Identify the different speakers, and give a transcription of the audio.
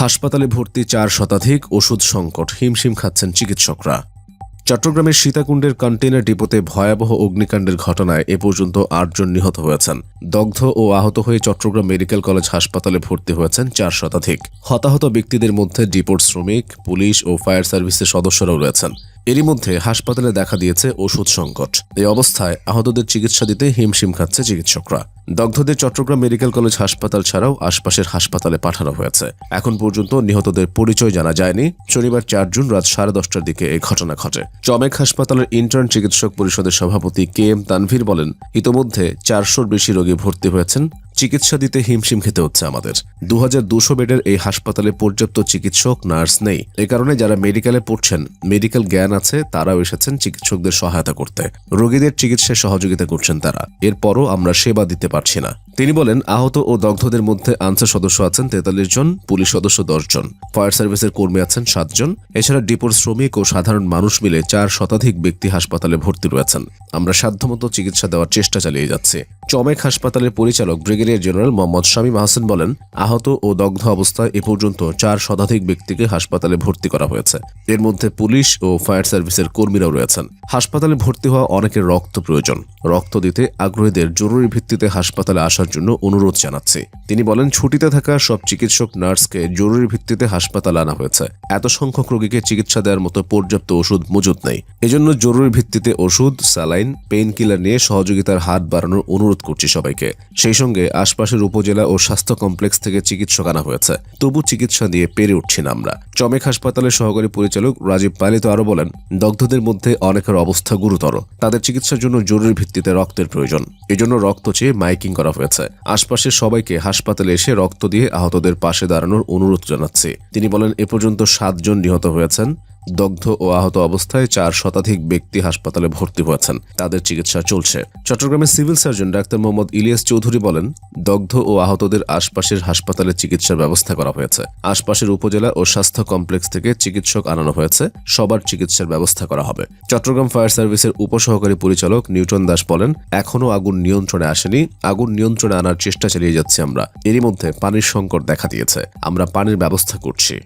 Speaker 1: হাসপাতালে ভর্তি চার শতাধিক ওষুধ সংকট, হিমশিম খাচ্ছেন চিকিৎসকরা। চট্টগ্রামের সীতাকুণ্ডের কন্টেইনার ডিপোতে ভয়াবহ অগ্নিকাণ্ডের ঘটনায় এ পর্যন্ত আটজন নিহত হয়েছেন। দগ্ধ ও আহত হয়ে চট্টগ্রাম মেডিকেল কলেজ হাসপাতালে ভর্তি হয়েছেন চার শতাধিক। হতাহত ব্যক্তিদের মধ্যে ডিপোর শ্রমিক, পুলিশ ও ফায়ার সার্ভিসের সদস্যরাও রয়েছেন। এরই মধ্যে হাসপাতালে দেখা দিয়েছে ওষুধ সংকট। এই অবস্থায় আহতদের চিকিৎসা দিতে হিমশিম খাচ্ছে চিকিৎসকরা। দগ্ধদের চট্টগ্রাম মেডিকেল কলেজ হাসপাতাল ছাড়াও আশপাশের হাসপাতালে পাঠানো হয়েছে। এখন পর্যন্ত নিহতদের পরিচয় জানা যায়নি। শনিবার চার জুন রাত সাড়ে দশটার দিকে এই ঘটনা ঘটে। চমেক হাসপাতালের ইন্টার্ন চিকিৎসক পরিষদের সভাপতি কে এম তানভীর বলেন, ইতোমধ্যে চারশোর বেশি রোগী ভর্তি হয়েছেন। চিকিৎসা দিতে হিমশিম খেতে হচ্ছে আমাদের। দু হাজার বেডের এই হাসপাতালে পর্যাপ্ত চিকিৎসক, নার্স নেই। এ কারণে যারা মেডিকেলে পড়ছেন, মেডিকেল জ্ঞান আছে, তারাও এসেছেন চিকিৎসকদের সহায়তা করতে। রোগীদের চিকিৎসায় সহযোগিতা করছেন তারা। এরপরও আমরা সেবা দিতে পারছি না। তিনি বলেন, আহত ও দগ্ধদের মধ্যে আনসার সদস্য আছেন তেতাল্লিশ জন, পুলিশ সদস্য দশ জন। ফায়ার সার্ভিসের কর্মী আছেন সাতজন এছাড়া ডিপোর শ্রমিক ও সাধারণ মানুষ মিলে চার শতাধিক ব্যক্তি হাসপাতালে ভর্তি রয়েছেন। আমরা সাধ্যমতো চিকিৎসা দেওয়ার চেষ্টা চালিয়ে যাচ্ছি। চমেক হাসপাতালের পরিচালক ব্রিগেডিয়ার জেনারেল মোহাম্মদ শামীম আহসেন বলেন, আহত ও দগ্ধ অবস্থায় এ পর্যন্ত চার শতাধিক ব্যক্তিকে হাসপাতালে ভর্তি করা হয়েছে। এর মধ্যে পুলিশ ও ফায়ার সার্ভিসের কর্মীরাও রয়েছেন। হাসপাতালে ভর্তি হওয়া অনেকের রক্ত প্রয়োজন। রক্ত দিতে আগ্রহীদের জরুরি ভিত্তিতে হাসপাতালে আসার জন্য অনুরোধ জানাচ্ছি। তিনি বলেন, ছুটিতে থাকা সব চিকিৎসক, নার্সকে জরুরি ভিত্তিতে হাসপাতালে আনা হয়েছে। এত সংখ্যক রোগীকে চিকিৎসা দেওয়ার মতো পর্যাপ্ত ওষুধ মজুত নেই। এজন্য জরুরি ভিত্তিতে ওষুধ, স্যালাইন পেইন কিলার নিয়ে সহযোগিতার হাত বাড়ানোর অনুরোধ করছি সবাইকে। সেই সঙ্গে আশপাশের উপজেলা ও স্বাস্থ্য কমপ্লেক্স থেকে চিকিৎসক আনা হয়েছে। তবু চিকিৎসা দিয়ে পেরে উঠছি না আমরা। চমেক হাসপাতালের সহকারী পরিচালক রাজীব পালিত আরও বলেন, দগ্ধদের মধ্যে অনেকের অবস্থা গুরুতর। তাদের চিকিৎসার জন্য জরুরি ভিত্তিতে রক্তের প্রয়োজন। এজন্য রক্ত চেয়ে মাইকিং করা হয়েছে। আশপাশের সবাইকে হাসপাতালে এসে রক্ত দিয়ে আহতদের পাশে দাঁড়ানোর অনুরোধ জানাচ্ছি। তিনি বলেন, এ পর্যন্ত সাতজন নিহত হয়েছেন। দগ্ধ ও আহত অবস্থায় চার শতাধিক ব্যক্তি হাসপাতালে ভর্তি হয়েছেন। তাদের চিকিৎসা চলছে। চট্টগ্রামের civil surgeon doctor Mohammad Ilias Chowdhury বলেন, দগ্ধ ও আহতদের আশপাশের হাসপাতালে চিকিৎসার ব্যবস্থা করা হয়েছে। আশপাশের উপজেলা ও স্বাস্থ্য কমপ্লেক্স থেকে চিকিৎসক আনানো হয়েছে। সবার চিকিৎসার ব্যবস্থা করা হবে। চট্টগ্রাম ফায়ার সার্ভিসের উপসহকারী পরিচালক নিউটন দাস বলেন, এখনও আগুন নিয়ন্ত্রণে আসেনি। আগুন নিয়ন্ত্রণে আনার চেষ্টা চালিয়ে যাচ্ছি আমরা। এরই মধ্যে পানির সংকট দেখা দিয়েছে। আমরা পানির ব্যবস্থা করছি।